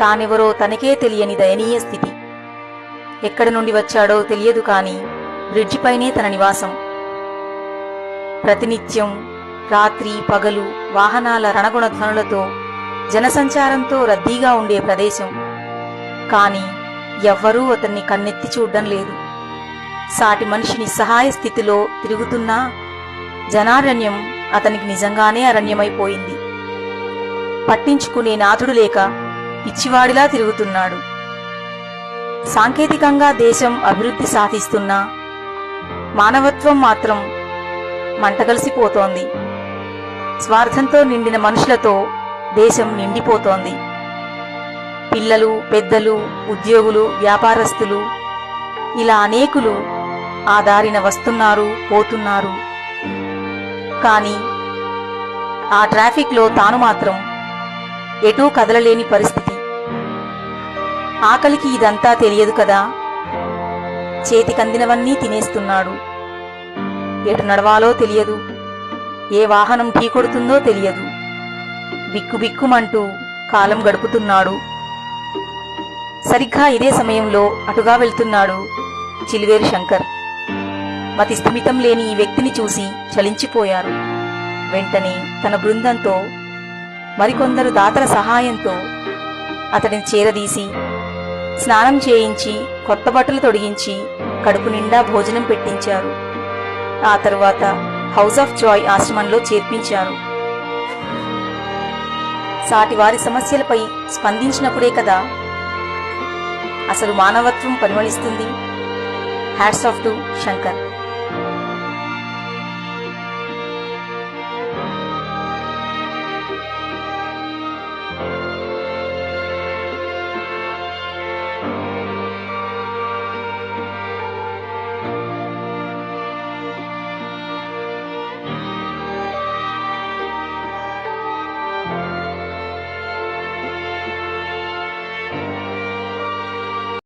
తానెవరో తనకే తెలియని దయనీయ స్థితి. ఎక్కడి నుండి వచ్చాడో తెలియదు కాని బ్రిడ్జిపైనే తన నివాసం. ప్రతినిత్యం రాత్రి పగలు వాహనాల రణగుణ ధ్వనులతో జనసంచారంతో రద్దీగా ఉండే ప్రదేశం. కాని ఎవ్వరూ అతన్ని కన్నెత్తి చూడ్డం లేదు. సాటి మనిషి నిస్సహాయ స్థితిలో తిరుగుతున్నా జనారణ్యం అతనికి నిజంగానే అరణ్యమైపోయింది. పట్టించుకునే నాథుడు లేక ఇచ్చివాడిలా తిరుగుతున్నాడు. సాంకేతికంగా దేశం అభివృద్ధి సాధిస్తున్నా మానవత్వం మాత్రం మంటగలిసిపోతోంది. స్వార్థంతో నిండిన మనుషులతో దేశం నిండిపోతోంది. పిల్లలు పెద్దలు ఉద్యోగులు వ్యాపారస్తులు ఇలా అనేకులు ఆ దారిన వస్తున్నారు పోతున్నారు. కానీ ఆ ట్రాఫిక్లో తాను మాత్రం ఎటూ కదలలేని పరిస్థితి. ఆకలికి ఇదంతా తెలియదు కదా? చేతికందినవన్నీ తినేస్తున్నాడు. ఎటు నడవాలో తెలియదు. ఏ వాహనం ఢీకొడుతుందో తెలియదు. బిక్కుబిక్కుమంటూ కాలం గడుపుతున్నాడు. సరిగ్గా ఇదే సమయంలో అటుగా వెళ్తున్నాడు చిలివేరు శంకర్. మతి స్థిమితం లేని ఈ వ్యక్తిని చూసి చలించిపోయారు. వెంటనే తన బృందంతో మరికొందరు దాతల సహాయంతో అతడిని చేరదీసి స్నానం చేయించి కొత్త బట్టలు తొడిగించి కడుపు నిండా భోజనం పెట్టించారు. ఆ తరువాత హౌస్ ఆఫ్ జాయ్ ఆశ్రమంలో చేర్పించారు. సాటివారి సమస్యలపై స్పందించినప్పుడే కదా అసలు మానవత్వం పరిమళిస్తుంది హ్యాట్స్ ఆఫ్ టు శంకర్.